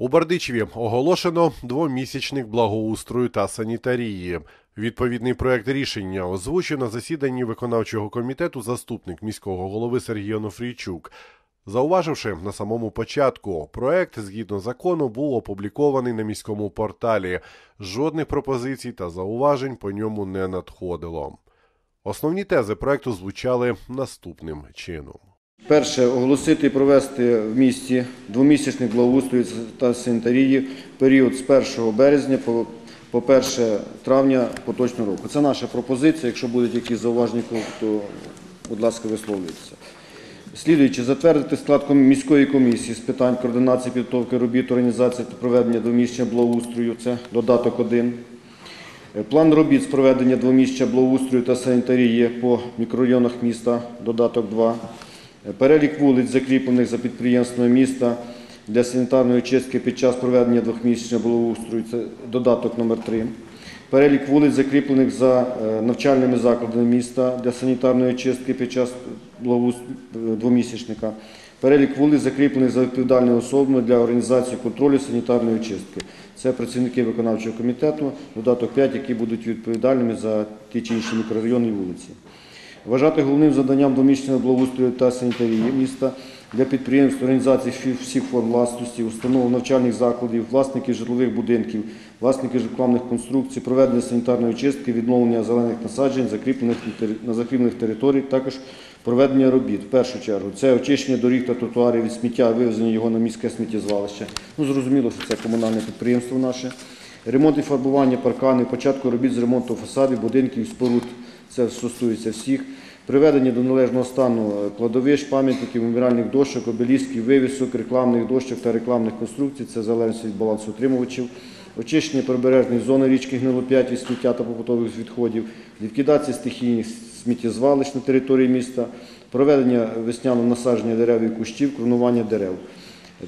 У Бердичеві оголошено двомісячник благоустрою та санітарії. Відповідний проект рішення озвучив на засіданні виконавчого комітету заступник міського голови Сергій Онофрійчук. Зауваживши на самому початку, проект згідно закону був опублікований на міському порталі. Жодних пропозицій та зауважень по ньому не надходило. Основні тези проекту звучали наступним чином. Перше, оголосити і провести в місті двомісячний благоустрою та санітарії період з 1 березня по, по 1 травня поточного року. Це наша пропозиція. Якщо будуть якісь зауваження, то, будь ласка, висловлюйтеся. Слідуючи, затвердити склад міської комісії з питань координації підготовки робіт, організації та проведення двомісячного благоустрою. Це додаток 1. Е, План робіт з проведення двомісяча благоустрою та санітарії по мікрорайонах міста, додаток 2. Перелік вулиць, закріплених за підприємствами міста для санітарної чистки під час проведення двохмісячного благоустрою, це додаток номер 3. Перелік вулиць, закріплених за е, навчальними закладами міста для санітарної чистки під час е, двомісячника. Перелік вулиць, закріплених за відповідальними особами для організації контролю санітарної чистки. Це працівники виконавчого комітету, додаток 5, які будуть відповідальними за ті чи інші мікрорайони і вулиці. Вважати головним завданням домічного благоустрою та санітарії міста для підприємств, організацій всіх форм власності, установ навчальних закладів, власників житлових будинків, власників рекламних конструкцій, проведення санітарної чистки, відновлення зелених насаджень, закріплених на на закріплених територій, також проведення робіт. В першу чергу це очищення доріг та тротуарів від сміття, вивезення його на міське сміттєзвалище. Ну, зрозуміло, що це комунальне підприємство наше. Ремонт і фарбування парканів, початку робіт з ремонту фасадів, будинків, споруд. Це стосується всіх. Приведення до належного стану е, кладовищ, пам'ятників, меморіальних дощок, обелісків, вивісок, рекламних дощок та рекламних конструкцій. Це залежить від балансоутримувачів. Очищення прибережної зони річки Гнилоп'ять від сміття та побутових відходів, ліквідація стихійних сміттєзвалищ на території міста, проведення весняного насадження дерев і кущів, кронування дерев.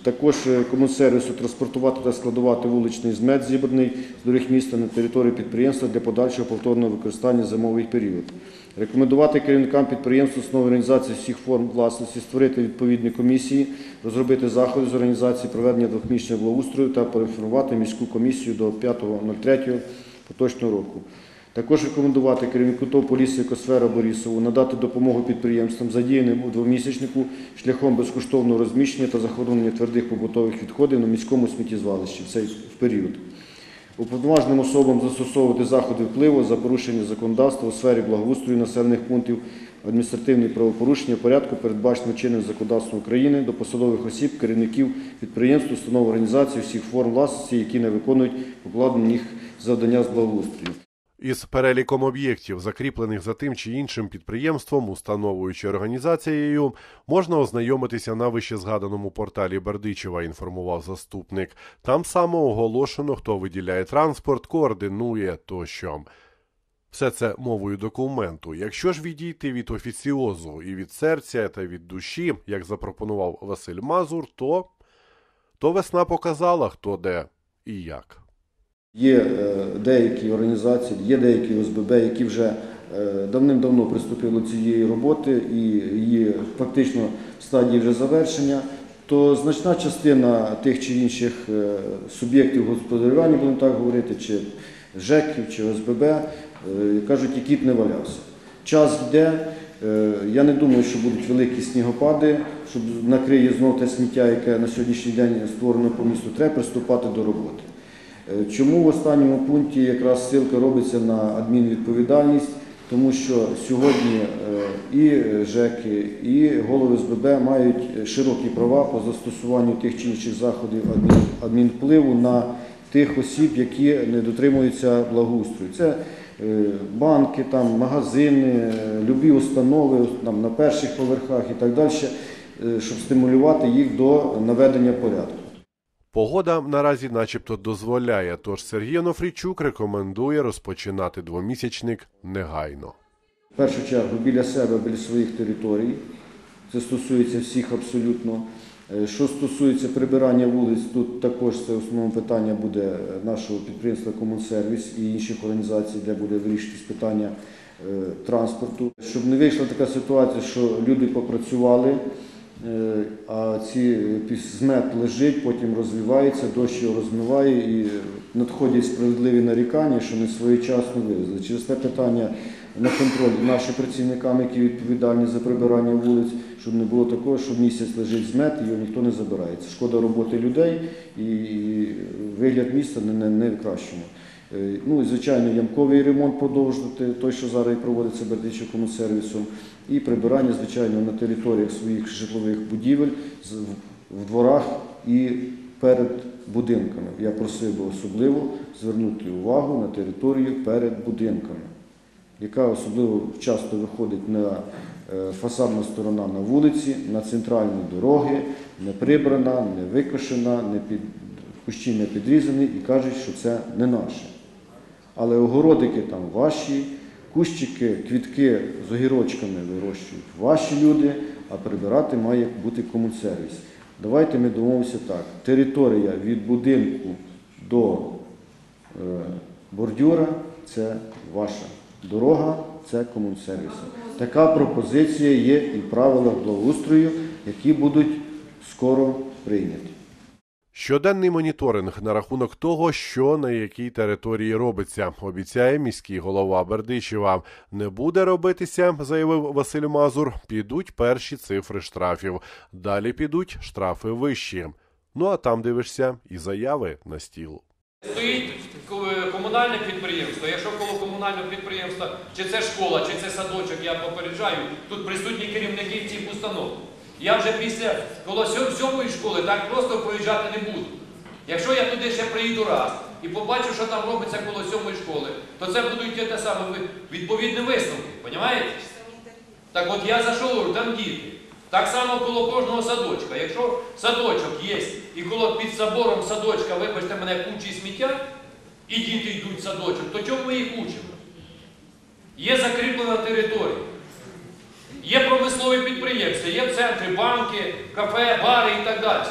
Також е, комунсервісу транспортувати та складувати вуличний змет, зібраний з доріг міста на території підприємства для подальшого повторного використання зимовий період. Рекомендувати керівникам підприємств основи організації всіх форм власності створити відповідні комісії, розробити заходи з організації проведення двохмісячного благоустрою та проінформувати міську комісію до 5.03 поточного року. Також рекомендувати керівнику поліції Косфера Борісову надати допомогу підприємствам, задіяним у двомісячнику шляхом безкоштовного розміщення та захоронення твердих побутових відходів на міському сміттєзвалищі в цей період. Уповноваженим особам застосовувати заходи впливу за порушення законодавства у сфері благоустрою населених пунктів, адміністративні правопорушення порядку, передбаченого чинним законодавством України до посадових осіб, керівників підприємств, установ організацій всіх форм власності, які не виконують покладені них завдання з благоустрою. Із переліком об'єктів, закріплених за тим чи іншим підприємством, установою чи організацією, можна ознайомитися на вищезгаданому порталі Бердичева, інформував заступник. Там саме оголошено, хто виділяє транспорт, координує тощо. Все це мовою документу. Якщо ж відійти від офіціозу і від серця та від душі, як запропонував Василь Мазур, то, то весна показала, хто де і як. Є е, деякі організації, є деякі ОСББ, які вже е, давним-давно приступили до цієї роботи і її фактично в стадії вже завершення, то значна частина тих чи інших е, суб'єктів господарювання, будемо так говорити, чи ЖЕКів, чи ОСББ, кажуть, і кіт не валявся. Час йде. Я не думаю, що будуть великі снігопади, щоб накриє знов те сміття, яке на сьогоднішній день створено по місту. Треба приступати до роботи. Е, Чому в останньому пункті якраз ссылка робиться на адмінвідповідальність? Тому що сьогодні е, і ЖЕКи, і голови СББ мають широкі права по застосуванню тих чи інших заходів адмін- адмінвпливу на тих осіб, які не дотримуються благоустрою. Це е, банки, там, магазини, любі установи там, на перших поверхах і так далі, щоб стимулювати їх до наведення порядку. Погода наразі начебто дозволяє, тож Сергій Онофрійчук рекомендує розпочинати двомісячник негайно. В першу чергу біля себе, біля своїх територій. Це стосується всіх абсолютно. Е, Що стосується прибирання вулиць, тут також це основне питання буде нашого підприємства Комунсервіс і інших організацій, де буде вирішитись питання е, транспорту. Щоб не вийшла така ситуація, що люди попрацювали, А ці піс- змет лежить, потім розвивається, дощ його розмиває і надходять справедливі нарікання, що не своєчасно вивезли. Через те питання на контроль нашим працівникам, які відповідальні за прибирання вулиць, щоб не було такого, що місяць лежить змет і його ніхто не забирає. Це шкода роботи людей і вигляд міста не, не, не в кращому. Е, Ну і звичайно, ямковий ремонт продовжувати, той, що зараз і проводиться Бердичівському сервісом, і прибирання, звичайно, на територіях своїх житлових будівель, в дворах і перед будинками. Я просив би особливо звернути увагу на територію перед будинками, яка особливо часто виходить на е, фасадна сторона на вулиці, на центральні дороги, не прибрана, не викошена, не під, кущі не підрізані і кажуть, що це не наше. Але огородики там ваші, кущики, квітки з огірочками вирощують ваші люди, а прибирати має бути комунсервіс. Давайте ми домовимося так. Територія від будинку до е, бордюра це ваша. Дорога це комунсервіс. Така пропозиція є і в правилах благоустрою, які будуть скоро прийняті. Щоденний моніторинг на рахунок того, що на якій території робиться, обіцяє міський голова Бердичева. Не буде робитися, заявив Василь Мазур. Підуть перші цифри штрафів. Далі підуть штрафи вищі. Ну а там дивишся і заяви на стіл. Стоїть комунальне підприємство. Якщо коло комунального підприємства, чи це школа, чи це садочок, я попереджаю, тут присутні керівники цих установ. Я вже після сьомої школи так просто проїжджати не буду. Якщо я туди ще приїду раз і побачу, що там робиться коло сьомої школи, то це будуть ті те саме відповідні висновки. Понімаєте? Так от я зайшов, там діти. Так само коло кожного садочка. Якщо садочок є, і коло під забором садочка, вибачте мене, кучі сміття, і діти йдуть в садочок, то чому ми їх учимо? Є закріплена територія. Підприємства, є центри, банки, кафе, бари і так далі.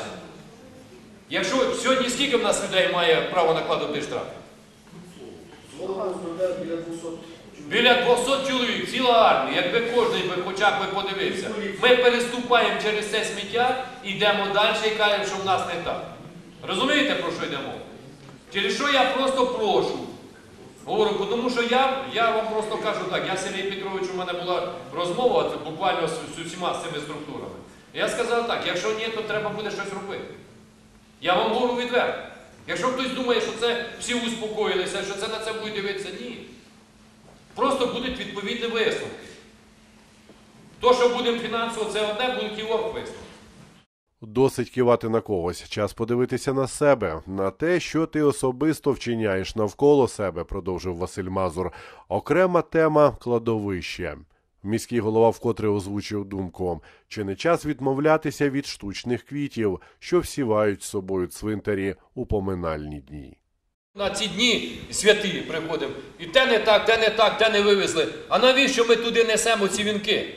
Якщо сьогодні скільки в нас людей має право накладати штраф? Біля 200 чоловік, ціла армія, якби кожен би хоча б подивився. Ми переступаємо через це сміття, йдемо далі і кажемо, що в нас не так. Розумієте, про що йдемо? Через що я просто прошу. Говорю, тому що я, я вам просто кажу так, я Сергій Петрович, у мене була розмова буквально з, усіма з цими структурами. Я сказав так, якщо ні, то треба буде щось робити. Я вам говорю відверто. Якщо хтось думає, що це всі успокоїлися, що це на це буде дивитися, ні. Просто будуть відповідні висновки. То, що будемо фінансово, це одне, будуть і оргвисновки. Досить кивати на когось. Час подивитися на себе, на те, що ти особисто вчиняєш навколо себе, продовжив Василь Мазур. Окрема тема кладовище. Міський голова вкотре озвучив думку: чи не час відмовлятися від штучних квітів, що всівають з собою цвинтарі у поминальні дні. На ці дні святі приходимо. І те не так, те не так, те не вивезли. А навіщо ми туди несемо ці вінки?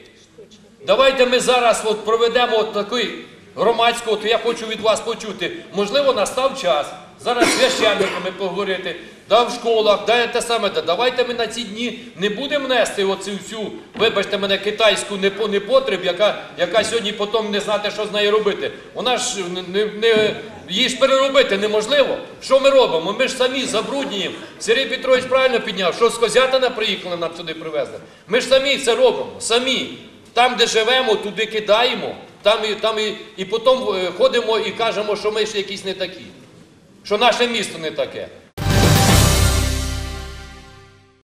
Давайте ми зараз от проведемо от такий громадський, от я хочу від вас почути. Можливо, настав час зараз священниками поговорити, да в школах, да те саме. Да давайте ми на ці дні не будемо нести оцю всю, вибачте мене, китайську непотреб, яка, яка сьогодні потім не знати, що з нею робити. Вона ж не, не, її ж переробити неможливо. Що ми робимо? Ми ж самі забруднюємо. Сергій Петрович правильно підняв, що з Козятина приїхали, нам сюди привезли. Ми ж самі це робимо, самі. Там, де живемо, туди кидаємо, там і, там і, і потім е, ходимо і кажемо, що ми ж якісь не такі, що наше місто не таке.